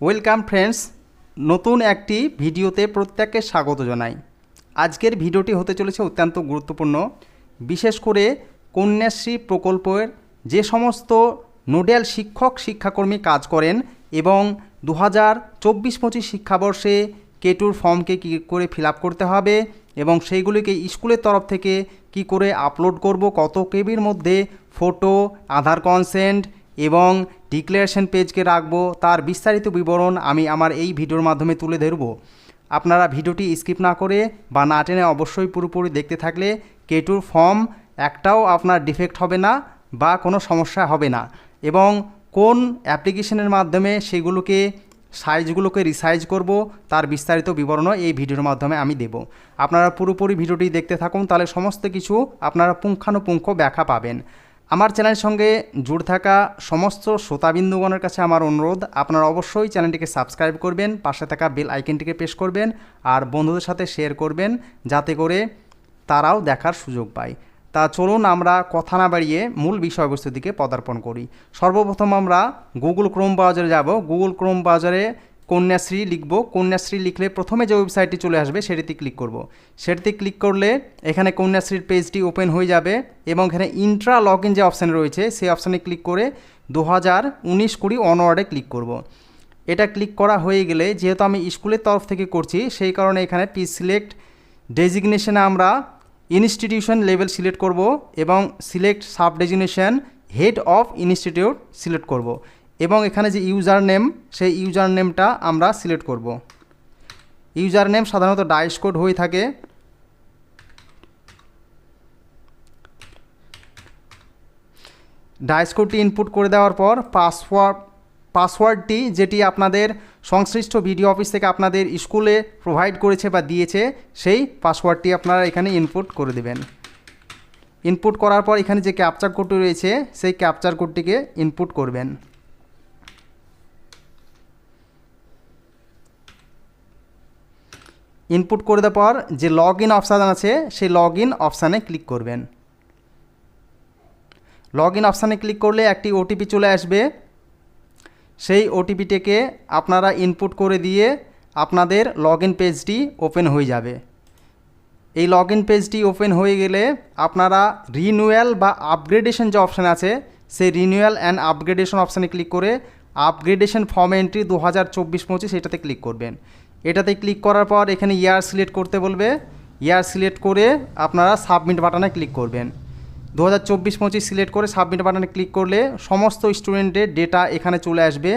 Welcome friends নতুন একটি ভিডিওতে প্রত্যেককে স্বাগত জানাই। আজকের ভিডিওটি হতে চলেছে অত্যন্ত গুরুত্বপূর্ণ। বিশেষ করে কন্যাশ্রী প্রকল্পের যে সমস্ত নোডাল শিক্ষক, শিক্ষাকর্মী কাজ করেন এবং দু হাজার চব্বিশ পঁচিশ শিক্ষাবর্ষে কেটুর ফর্মকে কী করে ফিল করতে হবে এবং সেইগুলিকে স্কুলের তরফ থেকে কি করে আপলোড করব, কত কেবির মধ্যে ফটো, আধার কনসেন্ট এবং ডিক্লারেশন পেজকে রাখব। তার বিস্তারিত বিবরণ আমি আমার এই ভিডিওর মাধ্যমে তুলে ধরব। আপনারা ভিডিওটি স্কিপ না করে বা না টেনে অবশ্যই পুরোপুরি দেখতে থাকলে কেটুর ফর্ম একটাও আপনার ডিফেক্ট হবে না বা কোনো সমস্যা হবে না এবং কোন অ্যাপ্লিকেশনের মাধ্যমে সেগুলোকে সাইজগুলোকে রিসাইজ করব তার বিস্তারিত বিবরণও এই ভিডিওর মাধ্যমে আমি দেব। আপনারা পুরোপুরি ভিডিওটি দেখতে থাকুন, তাহলে সমস্ত কিছু আপনারা পুঙ্খানুপুঙ্খ ব্যাখ্যা পাবেন। আমার চ্যানেলের সঙ্গে জুড়ে থাকা সমস্ত শ্রোতাবিন্দুগণের কাছে আমার অনুরোধ, আপনারা অবশ্যই চ্যানেলটিকে সাবস্ক্রাইব করবেন, পাশে থাকা বেল আইকনটিকে প্রেস করবেন আর বন্ধুদের সাথে শেয়ার করবেন যাতে করে তারাও দেখার সুযোগ পায়। তা চলুন আমরা কথা না বাড়িয়ে মূল বিষয়বস্তুর দিকে পদার্পণ করি। সর্বপ্রথম আমরা গুগল ক্রোম ব্রাউজারে যাব। গুগল ক্রোম ব্রাউজারে কন্যাশ্রী লিখব। কন্যাশ্রী লিখলে প্রথমে যে ওয়েবসাইটটি চলে আসবে, সেটিতে ক্লিক করব। সেটিতে ক্লিক করলে এখানে কন্যাশ্রীর পেজটি ওপেন হয়ে যাবে এবং এখানে ইন্ট্রা লগ ইন যে অপশান রয়েছে, সেই অপশানে ক্লিক করে দু হাজার উনিশ কুড়ি অনওয়ার্ডে ক্লিক করব। এটা ক্লিক করা হয়ে গেলে, যেহেতু আমি স্কুলের তরফ থেকে করছি, সেই কারণে এখানে পি সিলেক্ট ডেজিগনেশনে আমরা ইনস্টিটিউশন লেভেল সিলেক্ট করব এবং select sub designation head of institute select করব। এবং এখানে যে ইউজার নেম সেই ইউজার নেমটা আমরা সিলেক্ট করব। ইউজার নেম সাধারণত ডাইস কোড হয়ে থাকে। ডাইস কোডটি ইনপুট করে দেওয়ার পর পাসওয়ার্ড, পাসওয়ার্ডটি যেটি আপনাদের সংশ্লিষ্ট ভিডিও অফিস থেকে আপনাদের স্কুলে প্রোভাইড করেছে বা দিয়েছে, সেই পাসওয়ার্ডটি আপনারা এখানে ইনপুট করে দেবেন। ইনপুট করার পর এখানে যে ক্যাপচার কোডটি রয়েছে, সেই ক্যাপচার কোডটিকে ইনপুট করবেন। ইনপুট করে দেওয়ার পর যে লগ ইন অপশান আছে, সেই লগ ইন অপশানে ক্লিক করবেন। লগ ইন অপশানে ক্লিক করলে একটি ওটিপি চলে আসবে। সেই ওটিপিটিকে আপনারা ইনপুট করে দিয়ে আপনাদের লগ ইন পেজটি ওপেন হয়ে যাবে। এই লগ ইন পেজটি ওপেন হয়ে গেলে আপনারা রিনিউয়াল বা আপগ্রেডেশন যে অপশান আছে, সেই রিনিউয়াল অ্যান্ড আপগ্রেডেশন অপশানে ক্লিক করে আপগ্রেডেশন ফর্ম এন্ট্রি দু হাজার চব্বিশ পঁচিশ এটাতে ক্লিক করবেন। এটাতে ক্লিক করার পর এখানে ইয়ার সিলেক্ট করতে বলবে। ইয়ার সিলেক্ট করে আপনারা সাবমিট বাটনে ক্লিক করবেন। দু হাজার চব্বিশ পঁচিশ সিলেক্ট করে সাবমিট বাটনে ক্লিক করলে সমস্ত স্টুডেন্টের ডেটা এখানে চলে আসবে।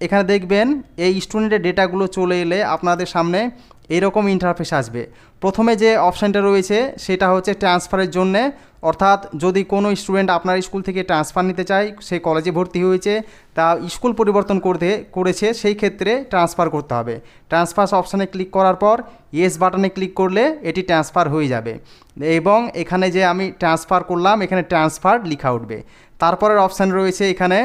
এখানে দেখবেন এই স্টুডেন্টের ডেটাগুলো চলে এলে আপনাদের সামনে এইরকম ইন্টারফেস আসবে। প্রথমে যে অপশানটা রয়েছে, সেটা হচ্ছে ট্রান্সফারের জন্যে। অর্থাৎ যদি কোনো স্টুডেন্ট আপনার স্কুল থেকে ট্রান্সফার নিতে চায়, সে কলেজে ভর্তি হয়েছে, তা স্কুল পরিবর্তন করতে, করেছে, সেই ক্ষেত্রে ট্রান্সফার করতে হবে। ট্রান্সফার অপশানে ক্লিক করার পর ইয়েস বাটনে ক্লিক করলে এটি ট্রান্সফার হয়ে যাবে। এবং এখানে যে আমি ট্রান্সফার করলাম, এখানে ট্রান্সফার লেখা উঠবে। তারপরের অপশান রয়েছে এখানে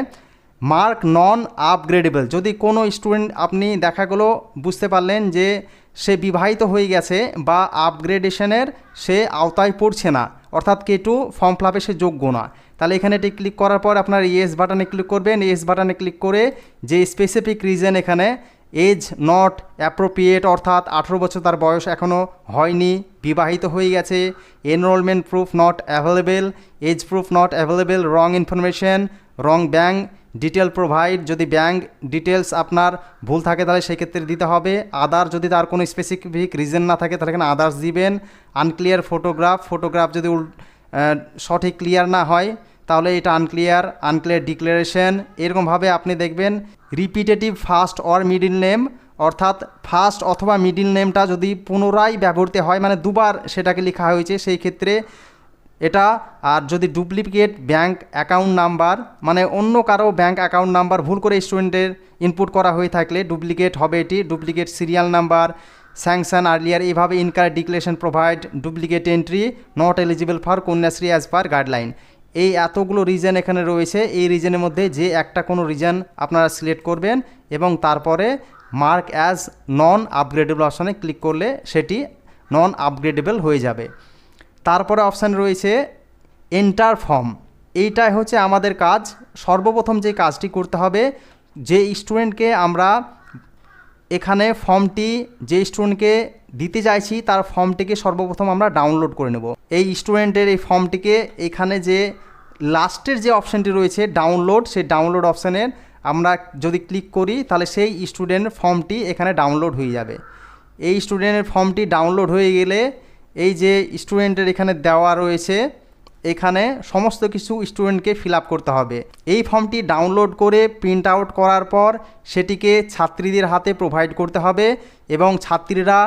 মার্ক নন আপগ্রেডেবল যদি কোনো স্টুডেন্ট আপনি দেখা গেলো, বুঝতে পারলেন যে সে বিবাহিত হয়ে গেছে বা আপগ্রেডেশনের সে আওতায় পড়ছে না। অর্থাৎ কে টু ফর্ম ফ্লাপে সে যোগ্য না। তাহলে এখানে এটি ক্লিক করার পর আপনার ইয়েস বাটনে ক্লিক করবেন। ইয়েস বাটনে ক্লিক করে যে স্পেসিফিক রিজন এখানে এজ নট অ্যাপ্রোপ্রিয়েট অর্থাৎ আঠেরো বছর তার বয়স এখনও হয়নি, বিবাহিত হয়ে গেছে enrolment proof not available age proof not available wrong information wrong bank detail provide যদি ব্যাঙ্ক ডিটেলস আপনার ভুল থাকে তাহলে সেই ক্ষেত্রে দিতে হবে। আদার যদি তার কোনো স্পেসিফিক রিজন না থাকে, তাহলে এখানে আদার্স দিবেন। আনক্লিয়ার ফটোগ্রাফ ফটোগ্রাফ যদি সঠিক ক্লিয়ার না হয়, তাহলে এটা আনক্লিয়ার আনক্লিয়ার ডিক্লারেশন এরকমভাবে আপনি দেখবেন। Repetitive first or middle name অর্থাৎ ফার্স্ট অথবা মিডিল নেমটা যদি পুনরায় ব্যবহৃত হয় মানে দুবার সেটাকে লেখা হয়েছে, সেই ক্ষেত্রে এটা আর যদি ডুপ্লিকেট ব্যাঙ্ক অ্যাকাউন্ট নাম্বার মানে অন্য কারও ব্যাঙ্ক অ্যাকাউন্ট নাম্বার ভুল করে স্টুডেন্টের ইনপুট করা হয়ে থাকলে ডুপ্লিকেট হবে এটি, duplicate serial number, sanction earlier এইভাবে incur declaration provide, duplicate entry, not eligible for Kanyashree as per guideline এই এতগুলো রিজন এখানে রয়েছে, এই রিজনের মধ্যে যে একটা কোনো রিজন আপনারা সিলেক্ট করবেন এবং তারপরে মার্ক অ্যাজ নন আপগ্রেডেবল অপশানে ক্লিক করলে সেটি নন আপগ্রেডেবল হয়ে যাবে। তারপরে অপশান রয়েছে এন্টার ফর্ম। এইটাই হচ্ছে আমাদের কাজ। সর্বপ্রথম যে কাজটি করতে হবে, যে স্টুডেন্টকে আমরা এখানে ফর্মটি, যে স্টুডেন্টকে দিতে চাইছি, তার ফর্মটিকে সর্বপ্রথম আমরা ডাউনলোড করে নেব। এই স্টুডেন্টের এই ফর্মটিকে এখানে যে লাস্টের যে অপশানটি রয়েছে, ডাউনলোড, সেই ডাউনলোড অপশানের আমরা যদি ক্লিক করি, তাহলে সেই স্টুডেন্ট ফর্মটি এখানে ডাউনলোড হয়ে যাবে। এই স্টুডেন্টের ফর্মটি ডাউনলোড হয়ে গেলে এই যে স্টুডেন্টের এখানে দেওয়া রয়েছে, এখানে সমস্ত কিছু স্টুডেন্টকে ফিল করতে হবে। এই ফর্মটি ডাউনলোড করে প্রিন্ট আউট করার পর সেটিকে ছাত্রীদের হাতে প্রোভাইড করতে হবে এবং ছাত্রীরা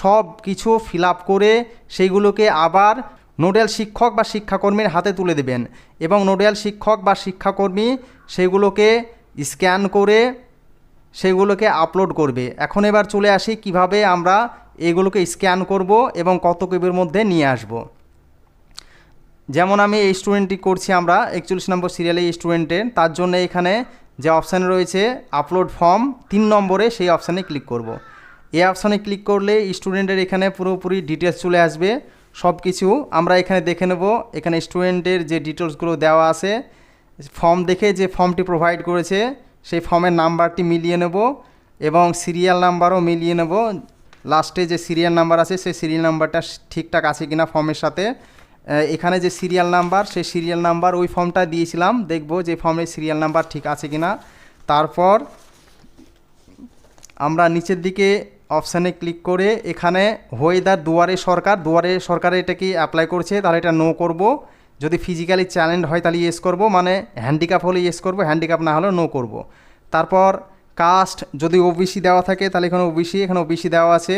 সব কিছু ফিল করে সেইগুলোকে আবার নোডাল শিক্ষক বা শিক্ষাকর্মীর হাতে তুলে দেবেন এবং নোডাল শিক্ষক বা শিক্ষাকর্মী সেগুলোকে স্ক্যান করে সেগুলোকে আপলোড করবে। এখন এবার চলে আসি কীভাবে আমরা এগুলোকে স্ক্যান করব এবং কত কেবির মধ্যে নিয়ে আসব। যেমন আমি এই স্টুডেন্টটি করছি আমরা, একচল্লিশ নম্বর সিরিয়ালে স্টুডেন্টের তার জন্য এখানে যে অপশান রয়েছে আপলোড ফর্ম তিন নম্বরে সেই অপশানে ক্লিক করব। এই অপশানে ক্লিক করলে স্টুডেন্টের এখানে পুরোপুরি ডিটেলস চলে আসবে। সব কিছু আমরা এখানে দেখে নেব। এখানে স্টুডেন্টের যে ডিটেলসগুলো দেওয়া আছে ফর্ম দেখে যে ফর্মটি প্রোভাইড করেছে, সেই ফর্মের নাম্বারটি মিলিয়ে নেব এবং সিরিয়াল নাম্বারও মিলিয়ে নেব। লাস্টে যে সিরিয়াল নাম্বার আছে, সেই সিরিয়াল নাম্বারটা ঠিকঠাক আছে কিনা ফর্মের সাথে। এখানে যে সিরিয়াল নাম্বার, সেই সিরিয়াল নাম্বার ওই ফর্মটা দিয়েছিলাম। দেখব যে ফর্মের সিরিয়াল নাম্বার ঠিক আছে কিনা। তারপর আমরা নিচের দিকে অপশানে ক্লিক করে এখানে ওয়েদার দুয়ারে সরকার। দুয়ারে সরকার এটা কি অ্যাপ্লাই করছে? তাহলে এটা নো করব। যদি ফিজিক্যালি চ্যালেঞ্জ হয় তাহলে ইয়েস করব। মানে হ্যান্ডিক্যাপ হলে ইয়েস করব হ্যান্ডিক্যাপ না হলে নো করব। তারপর কাস্ট যদি ওবিসি দেওয়া থাকে, তাহলে এখানে ওবিসি এখানে ওবিসি দেওয়া আছে।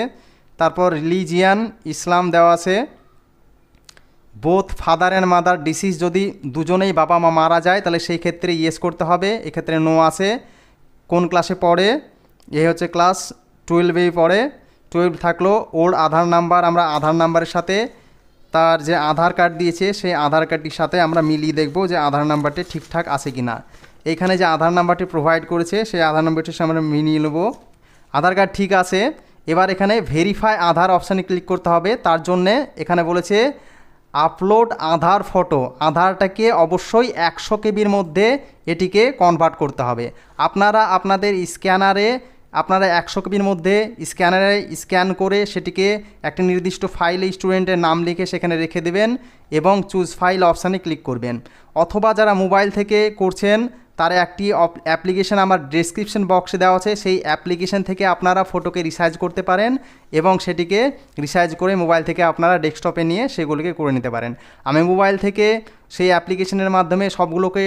তারপর রিলিজিয়ান, ইসলাম দেওয়া আছে। Both father and mother deceased যদি দুজনেই বাবা মা মারা যায়, তাহলে সেই ক্ষেত্রে ইয়েস করতে হবে। এক্ষেত্রে নো আছে। কোন ক্লাসে পড়ে? এ হচ্ছে ক্লাস টুয়েলভেই পড়ে। টুয়েলভ থাকল ওর আধার নাম্বার, আমরা আধার নাম্বারের সাথে তার যে আধার কার্ড দিয়েছে, সেই আধার কার্ডটির সাথে আমরা মিলিয়ে দেখব যে আধার নাম্বারটি ঠিকঠাক আছে কি না এইখানে যে আধার নাম্বারটি প্রোভাইড করেছে, সেই আধার নাম্বারটির সাথে আমরা মিলিয়ে নেব। আধার কার্ড ঠিক আছে। এবার এখানে ভেরিফাই আধার অপশানে ক্লিক করতে হবে। তার জন্যে এখানে বলেছে আপলোড আধার ফটো আধারটাকে অবশ্যই একশো কেবির মধ্যে এটিকে কনভার্ট করতে হবে। আপনারা আপনাদের স্ক্যানারে আপনারা একশো কেবির মধ্যে স্ক্যানারে স্ক্যান করে সেটিকে একটা নির্দিষ্ট ফাইলে স্টুডেন্টের নাম লিখে সেখানে রেখে দেবেন এবং চুজ ফাইল অপশানে ক্লিক করবেন। অথবা যারা মোবাইল থেকে করছেন তার একটি অ্যাপ্লিকেশান আমার ডেসক্রিপশন বক্সে দেওয়া আছে। সেই অ্যাপ্লিকেশান থেকে আপনারা ফটোকে রিসার্চ করতে পারেন এবং সেটিকে রিসার্চ করে মোবাইল থেকে আপনারা ডেস্কটপে নিয়ে সেগুলোকে করে নিতে পারেন। আমি মোবাইল থেকে সেই অ্যাপ্লিকেশনের মাধ্যমে সবগুলোকে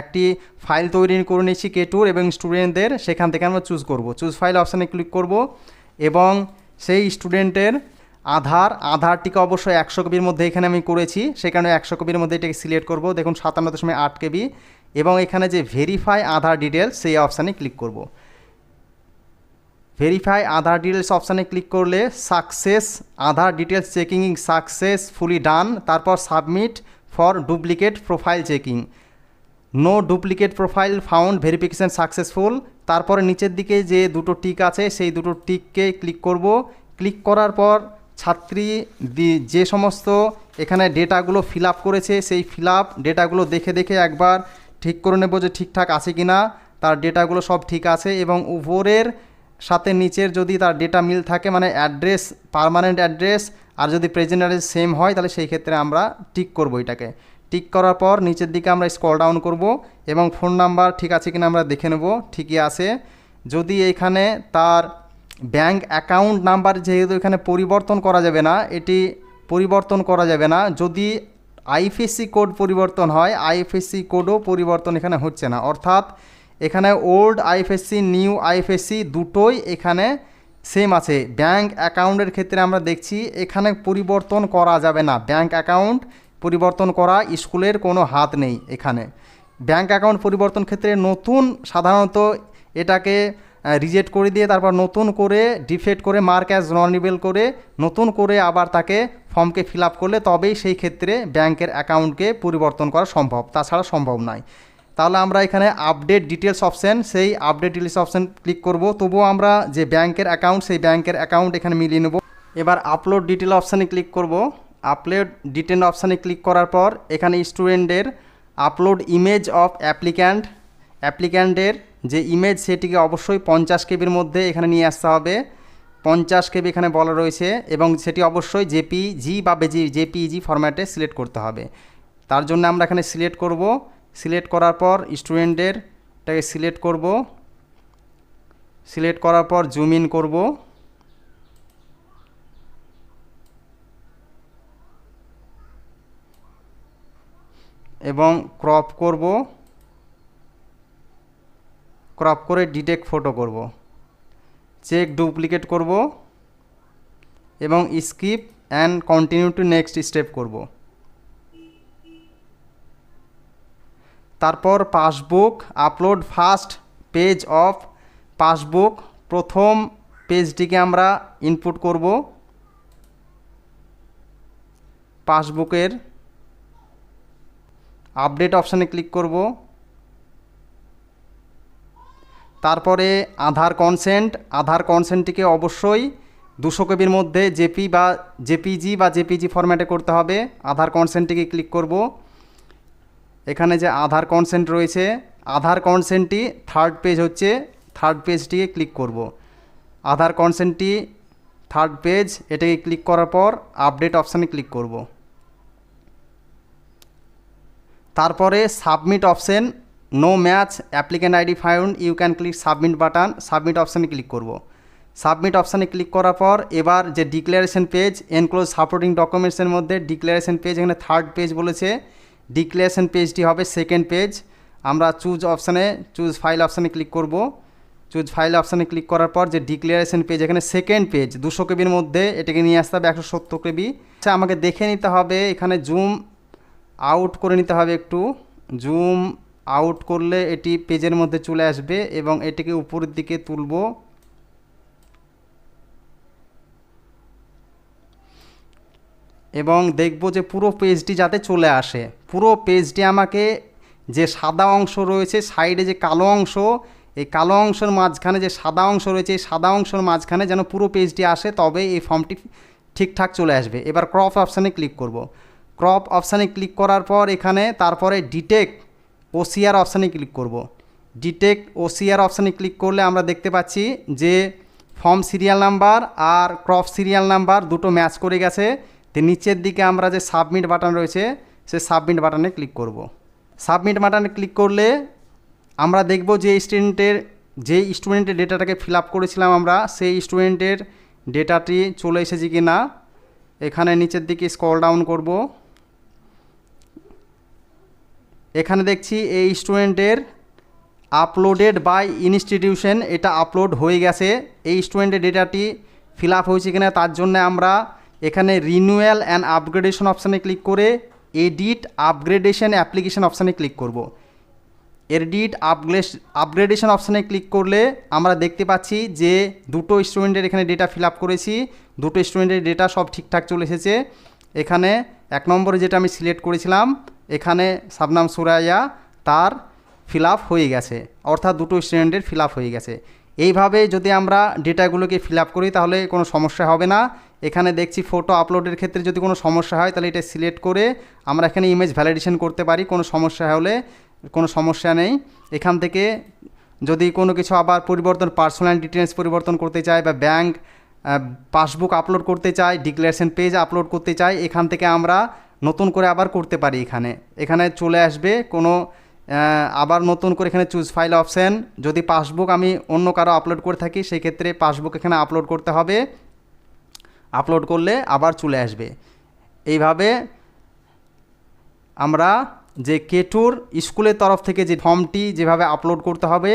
একটি ফাইল তৈরি করে নিয়েছি কে টুর এবং স্টুডেন্টদের সেখান থেকে আমরা চুজ করব। চুজ ফাইল অপশানে ক্লিক করব এবং সেই স্টুডেন্টের আধার, আধারটিকে অবশ্যই একশো কপির মধ্যে এখানে আমি করেছি। সেখানে একশো কপির মধ্যে এটাকে সিলেক্ট করব। দেখুন সাতান্ন দশমিক আট কেবি। এবং এখানে যে ভেরিফাই আধার ডিটেলস সেই অপশানে ক্লিক করব। ভেরিফাই আধার ডিটেলস অপশানে ক্লিক করলে success Aadhaar details checking successfully done তারপর submit for duplicate profile checking no duplicate profile found verification successful তারপরে নিচের দিকে যে দুটো টিক আছে, সেই দুটো টিককে ক্লিক করব। ক্লিক করার পর ছাত্রী যে সমস্ত এখানে ডেটাগুলো ফিল করেছে, সেই ফিল ডেটাগুলো দেখে দেখে একবার ঠিক করে নেব যে ঠিকঠাক আছে কি না তার ডেটাগুলো সব ঠিক আছে এবং উপরের সাথে নিচের যদি তার ডেটা মিল থাকে মানে অ্যাড্রেস, পারমানেন্ট অ্যাড্রেস, আর যদি প্রেজেন্ট অ্যাড্রেস সেম হয়, তাহলে সেই ক্ষেত্রে আমরা টিক করব এটাকে। টিক করার পর নিচের দিকে আমরা স্কল ডাউন করব এবং ফোন নাম্বার ঠিক আছে কিনা আমরা দেখে নেব, ঠিকই আছে। যদি এখানে তার ব্যাংক অ্যাকাউন্ট নাম্বার যেহেতু এখানে পরিবর্তন করা যাবে না, এটি পরিবর্তন করা যাবে না। যদি আইএফএসসি কোড পরিবর্তন হয়, আইএফএসসি কোডও পরিবর্তন এখানে হচ্ছে না। অর্থাৎ এখানে ওল্ড আইএফএসসি, নিউ আইএফএসসি দুটোই এখানে সেম আছে। ব্যাংক অ্যাকাউন্টের ক্ষেত্রে আমরা দেখছি এখানে পরিবর্তন করা যাবে না। ব্যাংক অ্যাকাউন্ট পরিবর্তন করা স্কুলের কোনো হাত নেই এখানে। ব্যাংক অ্যাকাউন্ট পরিবর্তন ক্ষেত্রে নতুন সাধারণত এটাকে রিজেক্ট করে দিয়ে তারপর নতুন করে ডিফেক্ট করে মার্ক অ্যাজ ননিবেল করে নতুন করে আবার তাকে ফর্মকে ফিল আপ করলে তবেই সেই ক্ষেত্রে ব্যাংকের অ্যাকাউন্টকে পরিবর্তন করা সম্ভব। তাছাড়া সম্ভব নয়। তাহলে আমরা এখানে আপডেট ডিটেলস অপশান সেই আপডেট ডিটেলস অপশান ক্লিক করব। তবুও আমরা যে ব্যাংকের অ্যাকাউন্ট সেই ব্যাংকের অ্যাকাউন্ট এখানে মিলিয়ে নেব। এবার আপলোড ডিটেল অপশানে ক্লিক করব। আপলোড ডিটেল অপশানে ক্লিক করার পর এখানে স্টুডেন্টের আপলোড ইমেজ অফ অ্যাপ্লিক্যান্ট অ্যাপ্লিক্যান্টের যে ইমেজ সেটিকে অবশ্যই পঞ্চাশ কেবির মধ্যে এখানে নিয়ে আসতে হবে। পঞ্চাশ কেবি এখানে বলা রয়েছে এবং সেটি অবশ্যই জেপিজি বা বেজি জেপিজি ফরম্যাটে সিলেক্ট করতে হবে। তার জন্য আমরা এখানে সিলেক্ট করব। সিলেক্ট করার পর স্টুডেন্টের স্টুডেন্টেরটাকে সিলেক্ট করব। সিলেক্ট করার পর জুম ইন করব। এবং ক্রপ করব। ক্রপ করে ডিটেক্ট ফটো করব। চেক ডুপ্লিকেট করব এবং skip and continue to next step করব। তারপর passbook upload first page of passbook, প্রথম পেজটিকে আমরা ইনপুট করব। পাসবুকের আপডেট অপশানে ক্লিক করব। তারপরে আধার কনসেন্ট আধার কনসেন্টটিকে অবশ্যই দুশো কেবির মধ্যে জেপি বা জেপিজি বা জেপিজি ফরম্যাটে করতে হবে। আধার কনসেন্টটিকে ক্লিক করব। এখানে যে আধার কনসেন্ট রয়েছে, আধার কনসেন্টটি থার্ড পেজ হচ্ছে থার্ড পেজটিকে ক্লিক করব। আধার কনসেন্টটি থার্ড পেজ এটাকে ক্লিক করার পর আপডেট অপশানে ক্লিক করব। তারপরে submit option no match applicant ID found you can click submit button submit অপশানে ক্লিক করব। সাবমিট অপশানে ক্লিক করার পর এবার যে ডিক্লারেশন পেজ এনক্লোজ সাপোর্টিং ডকুমেন্টসের মধ্যে ডিক্লারেশন পেজ এখানে থার্ড পেজ বলেছে। ডিক্লারেশন পেজটি হবে সেকেন্ড পেজ আমরা চুজ অপশানে চুজ ফাইল অপশানে ক্লিক করব। চুজ ফাইল অপশানে ক্লিক করার পর যে ডিক্লারেশন পেজ এখানে সেকেন্ড পেজ দুশো কেবির মধ্যে এটাকে নিয়ে আসতে হবে, একশো সত্তর কেবি। আচ্ছা আমাকে দেখে নিতে হবে, এখানে জুম আউট করে নিতে হবে একটু। জুম আউট করলে এটি পেজের মধ্যে চলে আসবে এবং এটিকে উপরের দিকে তুলব। এবং দেখব যে পুরো পেজটি যাতে চলে আসে। পুরো পেজটি আমাকে যে সাদা অংশ রয়েছে, সাইডে যে কালো অংশ, এই কালো অংশের মাঝখানে যে সাদা অংশ রয়েছে, এই সাদা অংশের মাঝখানে যেন পুরো পেজটি আসে, তবে এই ফর্মটি ঠিকঠাক চলে আসবে। এবার ক্রপ অপশানে ক্লিক করব। ক্রপ অপশানে ক্লিক করার পর এখানে তারপরে ডিটেক্ট ওসিআর অপশানে ক্লিক করব। ডিটেক্ট ওসিআর অপশানে ক্লিক করলে আমরা দেখতে পাচ্ছি যে ফর্ম সিরিয়াল নাম্বার আর ক্রপ সিরিয়াল নাম্বার দুটো ম্যাচ করে গেছে। তো নিচের দিকে আমরা যে সাবমিট বাটন রয়েছে, সে সাবমিট বাটনে ক্লিক করব। সাবমিট বাটনে ক্লিক করলে আমরা দেখব যে স্টুডেন্টের যে স্টুডেন্টের ডেটাটাকে ফিল করেছিলাম আমরা, সেই স্টুডেন্টের ডেটাটি চলে এসেছে কি না এখানে নিচের দিকে স্ক্রল ডাউন করব। এখানে দেখছি এই স্টুডেন্টের আপলোডেড বাই ইনস্টিটিউশন এটা আপলোড হয়ে গেছে। এই স্টুডেন্টের ডেটাটি ফিল আপ হয়েছে কিনা তার জন্য আমরা এখানে রিনিউয়াল অ্যান্ড আপগ্রেডেশন অপশানে ক্লিক করে এডিট আপগ্রেডেশন অ্যাপ্লিকেশন অপশানে ক্লিক করব। এডিট আপগ্রেস আপগ্রেডেশন অপশানে ক্লিক করলে আমরা দেখতে পাচ্ছি যে দুটো স্টুডেন্টের এখানে ডেটা ফিল আপ করেছি, দুটো স্টুডেন্টের ডেটা সব ঠিকঠাক চলে এসেছে। এখানে এক নম্বরে যেটা আমি সিলেক্ট করেছিলাম এখানে সাবনাম সুরাইয়া তার ফিল হয়ে গেছে, অর্থাৎ দুটো স্টুডেন্টের ফিল হয়ে গেছে। এইভাবে যদি আমরা ডেটাগুলোকে ফিল করি, তাহলে কোনো সমস্যা হবে না। এখানে দেখছি ফটো আপলোডের ক্ষেত্রে যদি কোনো সমস্যা হয়, তাহলে এটা সিলেক্ট করে আমরা এখানে ইমেজ ভ্যালিডেশন করতে পারি। কোনো সমস্যা হলে কোনো সমস্যা নেই। এখান থেকে যদি কোনো কিছু আবার পরিবর্তন পার্সোনাল ডিটেলস পরিবর্তন করতে চাই বা ব্যাঙ্ক পাসবুক আপলোড করতে চাই ডিক্লারেশন পেজ আপলোড করতে চাই এখান থেকে আমরা নতুন করে আবার করতে পারি এখানে। এখানে চলে আসবে কোনো আবার নতুন করে এখানে চুজ ফাইল অপশান যদি পাসবুক আমি অন্য কারও আপলোড করে থাকি, সেই ক্ষেত্রে পাসবুক এখানে আপলোড করতে হবে। আপলোড করলে আবার চলে আসবে। এইভাবে আমরা যে কেটুর স্কুলের তরফ থেকে যে ফর্মটি যেভাবে আপলোড করতে হবে,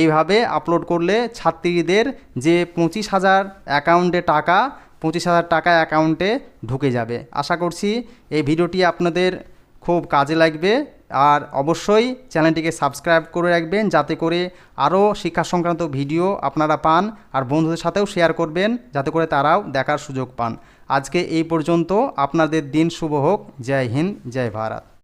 এইভাবে আপলোড করলে ছাত্রীদের যে পঁচিশ হাজার অ্যাকাউন্টে টাকা পঁচিশ হাজার টাকা অ্যাকাউন্টে ঢুকে যাবে। আশা করছি এই ভিডিওটি আপনাদের খুব কাজে লাগবে আর অবশ্যই চ্যানেলটিকে সাবস্ক্রাইব করে রাখবেন যাতে করে আরও শিক্ষা সংক্রান্ত ভিডিও আপনারা পান আর বন্ধুদের সাথেও শেয়ার করবেন যাতে করে তারাও দেখার সুযোগ পান। আজকে এই পর্যন্ত। আপনাদের দিন শুভ হোক। জয় হিন্দ, জয় ভারত।